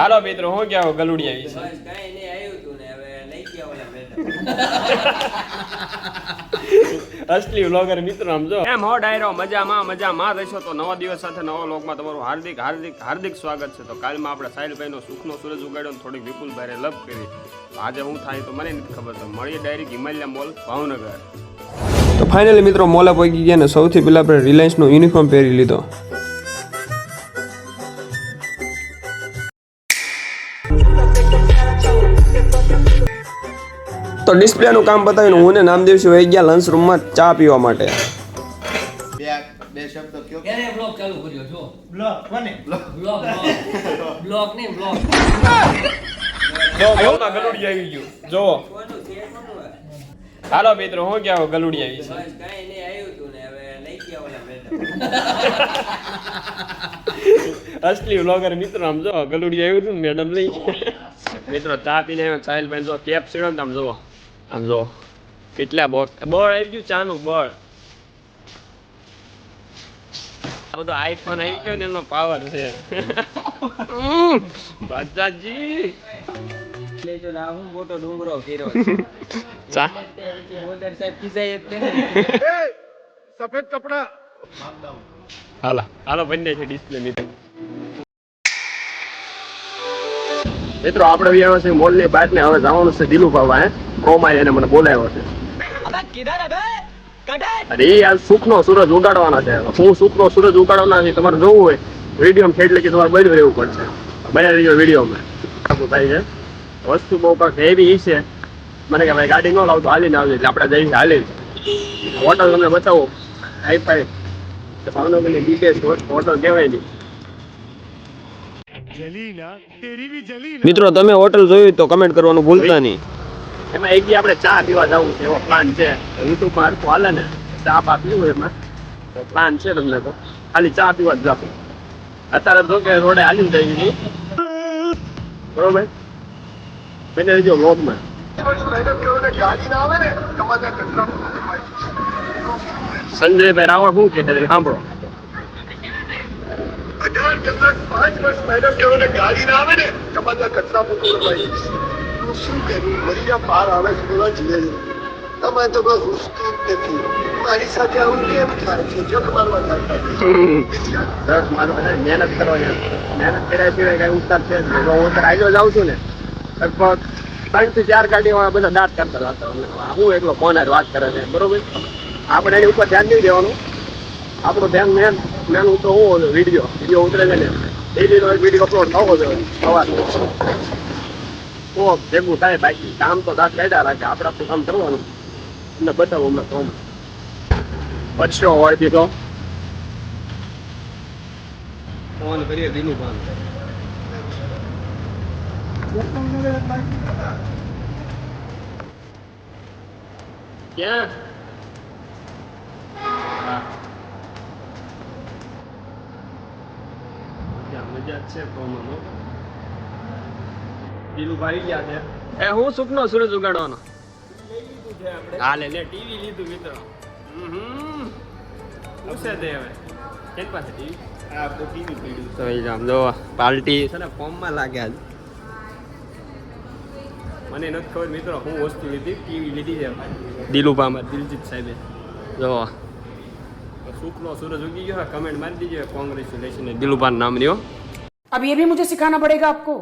હાલો મિત્રો હું ક્યાં ગલુડિયા વિશે બસ કાંઈ નહીં આવ્યું તું ને હવે લઈ ગયા ઓલા મેડમ અસલી વ્લોગર મિત્રો આમ જો. એમ હો ડાયરો મજામાં મજામાં. રહેશો તો નવા દિવસ સાથે નવા લોકમાં તમારું હાર્દિક હાર્દિક હાર્દિક સ્વાગત છે. તો કાલમાં આપણે સાહિલભાઈનો સુખનો સૂરજ ઉગાડ્યો ને થોડીક વિપુલભાઈ લપ કરી. આજે હું થાય તો મને નથી ખબર તો મળીએ ડાયરેક્ટ હિમાલયા મોલ ભાવનગર. તો ફાઇનલી મિત્રો મોલે પહોંચી ગયા ને સૌથી પહેલાં આપણે રિલાયન્સનો યુનિફોર્મ પહેરી લીધો. તો ડિસ્પ્લેનું કામ બતાવીને હું ને નામદેવસિંહ વહી ગયા લંચ રૂમમાં ચા પીવા માટે. બે બે શબ્દ કયો? ક્યારે બ્લોગ ચાલુ કર્યો? જો. બ્લોક કોને? બ્લોગ બ્લોગ બ્લોગ નહીં બ્લોગ જો મોલમાં ગલુડી આવી ગયું. જો? હાલો મિત્રો હું ક્યાં ગલુડી આવી છે. બસ કાંઈ નહીં આવ્યું તું ને હવે લઈ ગયા ઓલા મેડમ અસલી વ્લોગર મિત્રો આમ જો ગલુડી આવ્યું તું મેડમ લઈ. મિત્રો ચા પીને આવ્યો સાહિલ ભાઈ જો કેપ સીડો ને આમ જો આમ જો. કેટલા બોટ બળ આવી ગયું ચાનું બળ આ બધો આઈફોન આવી ગયો ને એનો પાવર છે. બાજાજી બાદશાહજી એટલે જો હું મોટો ડુંગરો કર્યો ચા. મોદર સાહેબ ખીજાય જ સફેદ કપડા. હાલો. હાલો બંને છે ડિસ્પ્લે મિત્રો મિત્રો આપણે વ્યાવ છે મોલની બાદ ને હવે જવાનું છે દિલુ બાબા હે? કોમાય એને મને બોલાવ્યો છે. અરે આ સુખનો સૂરજ ઉગાડવાનો છે. હું સુખનો સૂરજ ઉગાડવાનો છે તમારે જોવું હોય. વીડિયો ખેડ એટલે કે તમારે બન્યું રહેવું પડશે. બન્યા રહીજો વિડીયોમાં. ભાઈ છે. વસ્તુ બહુ કાંક હેવી છે. મને કે ભાઈ ગાડી ન લાવતો હાલીને આવજો એટલે આપણે જઈને હાલી હોટલ તમને બતાવો. હાઈ ફાઈ ભાવનગરની બીબેસ્ટ હોટલ કહેવાય નહીં. મિત્રો તમે હોટલ જોયું તો કમેન્ટ કરવાનું ભૂલતા નહીં. એમાં એક આપણે ચા પીવા જવું છે એવો પ્લાન છે. યુટ્યુબમાં હરખું હાલે ને ચા પા પીવું એમાં. પ્લાન છે તમને તો. ખાલી ચા પીવા જ જાવ અત્યારે તો કે રોડે હાલી જઈ ગઈ બરોબર? મેં રહેજો વ્લોગમાં સંજયભાઈ રાવળ શું કે સાંભળો કલાક પાંચ વર્ષ મેડમ કેવો ને આવે ને, તમારા કચરા ભાઈ. હું શું કરું મરિયા પાર આવે છે બધા જીવે તમે તો કોઈ નથી. મારી સાથે આવું કેમ થાય છે? જો મારવા થાય મહેનત કરવાની મહેનત કર્યા સિવાય કઈ ઉતાર છે હું અત્યારે આગળ જાઉં છું ને. લગભગ ત્રણથી ચાર ગાડી વાળા બધા દાંત કરતા હતા હું એકલો ફોન વાત કરે છે, બરોબર? આપણે એની ઉપર ધ્યાન નહીં દેવાનું. આપણું ધ્યાન મેન મેન તો હું વીડિયો વીડિયો ઉતરે છે ને. ડેલી નો એક વીડિયો અપલોડ થવો જોઈએ સવારનો. તો ભેગું થાય બાકી. કામ તો દાંત કાઢ્યા રાખે આપણે આપણું કામ કરવાનું. એટલે બતાવો અમને તો પછી હોય દીધો ફોન કરીએ દીનું ફોન ક્યાં? જ છે ફોનમાં હો. દીલુભાઈ ગયા છે. એ હું સુખનો સૂરજ ઉગાડવાનો. હા લે લે ટીવી લીધું મિત્રો. હમ પૂછે તે હવે. કેન પાસે ટીવી? આ ટીવી પડ્યું તો એ જામ જો પાર્ટી છે ને ફોર્મમાં લાગ્યા મને નથી ખબર મિત્રો હું વસ્તુ લીધી ટીવી લીધી છે દિલુભામાં. દિલજીત સાહેબે. જો સુખનો સૂરજ ઉગી ગયો કમેન્ટ મારી દીજો કોંગ્રેચ્યુલેશન દિલુભાનું નામ દો अब ये भी मुझे सिखाना पड़ेगा आपको।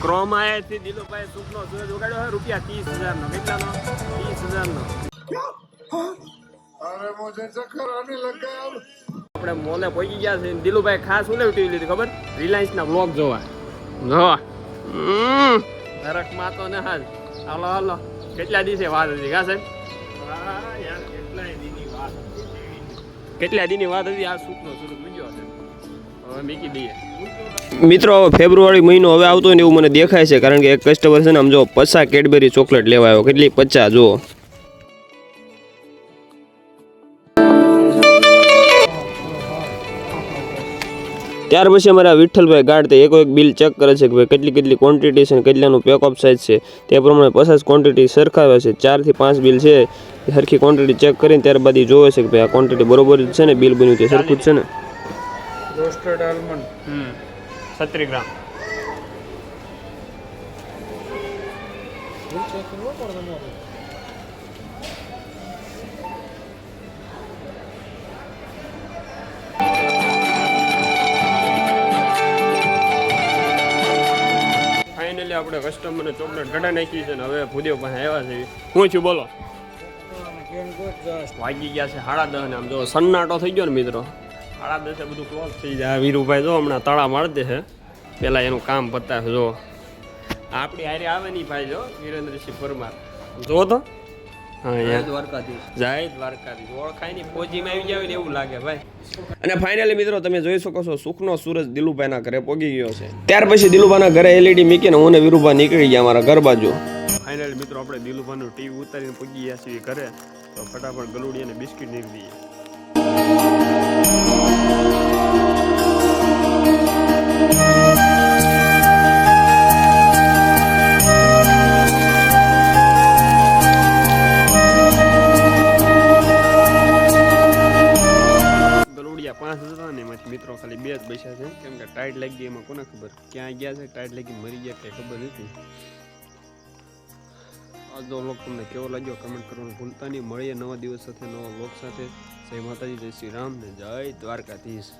ક્રોમ આયા છે દિલોભાઈ સૂપનો સૂરજ ઉગાડ્યો હોય રૂપિયા ત્રીસ હજારનો કેટલાનો ત્રીસ હજારનો અરે મોજે ચક્કર અને લગાવ આપણે મોલે પહોંચી ગયા છે દિલુભાઈ ખાસ ઉલેવટી લીધી ખબર રિલાયન્સના બ્લોગ જોવા જોવા ધરક માતો ને હાલ હાલો હાલો કેટલા દિવસે વાત હતી કા સાહેબ કેટલાય દિવસ કેટલા દીની વાત હતી? આ સુખનો સુખ બીજો મિત્રો ફેબ્રુઆરી મહિનો હવે આવતો ને એવું મને દેખાય છે, કારણ કે એક કસ્ટમર છે ને આમ જો પચાસ કેડબેરી ચોકલેટ લેવા આવ્યો. કેટલી પચાસ, જુઓ. ત્યાર પછી અમારા વિઠ્ઠલભાઈ ગાઢ તે એકો એક બિલ ચેક કરે છે કે ભાઈ કેટલી કેટલી ક્વોન્ટિટી છે અને કેટલાનું પેકઅપ સાઇઝ છે. તે પ્રમાણે પચાસ ક્વોન્ટિટી સરખાવે છે. ચારથી પાંચ બિલ છે. સરખી ક્વોન્ટિટી ચેક કરીને ત્યારબાદ એ જોવે છે કે ભાઈ આ ક્વોન્ટિટી બરોબર જ છે ને? બિલ બન્યું છે. સરખું જ છે ને? રોસ્ટેડ આલમંડ હમ. છત્રીસ ચેક કરવો આપણે કસ્ટમરને ચોકલેટ ઘટા નાખી છે ને હવે ભૂદેવ પાસે આવ્યા છે. હું છું, બોલો. વાગી ગયા છે સાડા દસ ને આમ જો સન્નાટો થઈ ગયો ને મિત્રો. સાડા દસે બધું ક્લોઝ થઈ જાય. વીરુભાઈ જો હમણાં તળા મારી દે છે. પહેલાં એનું કામ પતાવે, જો. આપણી હારે આવે નહીં ભાઈ, જો. વિરેન્દ્રસિંહ પરમાર. જો તો. અને ફાઇનલી મિત્રો તમે જોઈ શકો છો સુખનો સૂરજ દિલુભાઈના ઘરે પોગી ગયો છે. ત્યાર પછી દિલુભાઈના ઘરે એલઈડી મૂકીને હું ને વિરુભા નીકળી ગયા અમારા ઘર બાજુ. ફાઇનલી મિત્રો આપણે દિલુભાઈનું ટીવી ઉતારીને પોગી ગયા છીએ ઘરે. તો ફટાફટ ગલુડી અને બિસ્કિટ નીકળી ગલુડિયા પાંચ હતા ને એમાંથી મિત્રો ખાલી બે જ પૈસા છે. કેમ કે ટાઈટ લાગી ગઈ એમાં કોને ખબર? ક્યાં ગયા છે, ટાઈટ લાગી મરી ગયા કઈ ખબર નથી. આજનો વ્લોગ તમને કેવો લાગ્યો કમેન્ટ કરવાનું ભૂલતા નહીં. મળીએ નવા દિવસ સાથે, નવા વ્લોગ સાથે. જય માતાજી, જય શ્રી રામ ને જય દ્વારકાધીશ.